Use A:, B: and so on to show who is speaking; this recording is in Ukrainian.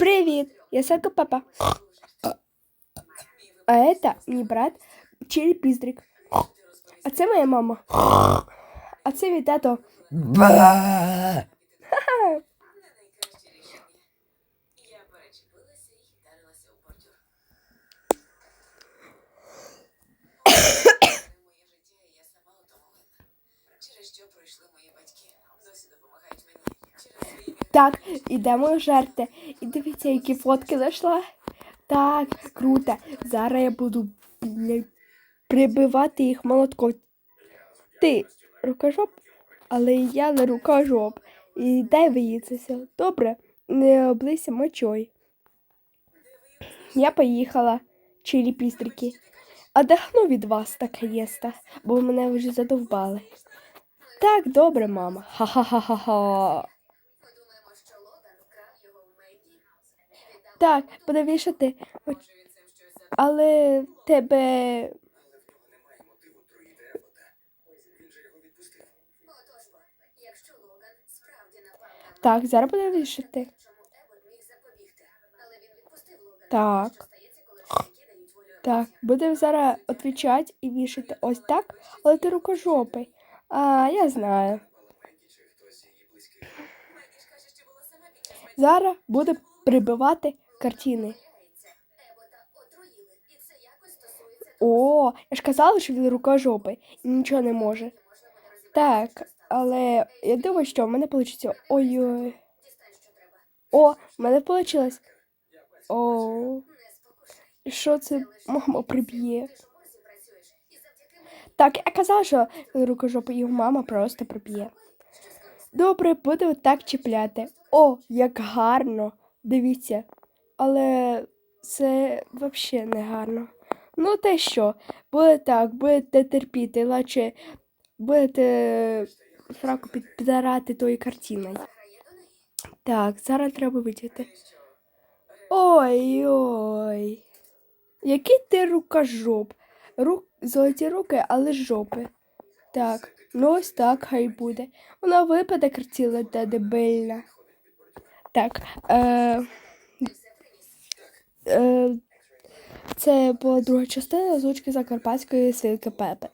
A: Привет, я Сага Папа. А это мій брат Чилі Піздрик. А це моя мама. А це мій тато.
B: Через що пройшли мої батьки, досі свої
A: Так, ідемо жерти. І дивіться, які фотки знайшла. Так, круто. Зараз я буду прибивати їх молотком. Ти рукожоп, але я не рукожоп. І дай виїтися. Добре, не облися мочою. Я поїхала, чилі пістрики. Отдохну від вас наконец-то, бо мене вже задовбали. Так, добре, мама. Ха-ха-ха-ха-ха.
B: Подумаємо, що Логан вкрав його в Мегі. І віддав
A: Так, буде вішати. Але тебе. Так, зараз буде вішати. Так. Так, будемо зараз відповідати і вішати ось так, але ти рукожопий. А, я знаю. Зараз буде прибивати картини. О, я ж казала, що він рукожопий і нічого не може. Так, але я думаю, що в мене вийде. Ой-ой. О, в мене вийшло. О, що це мама приб'є? Так, я казала, що рукожопий його мама просто приб'є. Добре, буде отак чіпляти. О, як гарно. Дивіться. Але це взагалі не гарно. Ну, те що, буде так, будете терпіти, наче будете фраку підпирати тою картиною. Так, зараз треба витягти. Ой-ой. Який ти рукожоп. Рук... Золоті руки, але жопи. Так, ну ось так хай буде. Вона випаде картина та дебельна. Так. Е... Е... Це була друга частина озвучки Закарпатської свинки Пепе.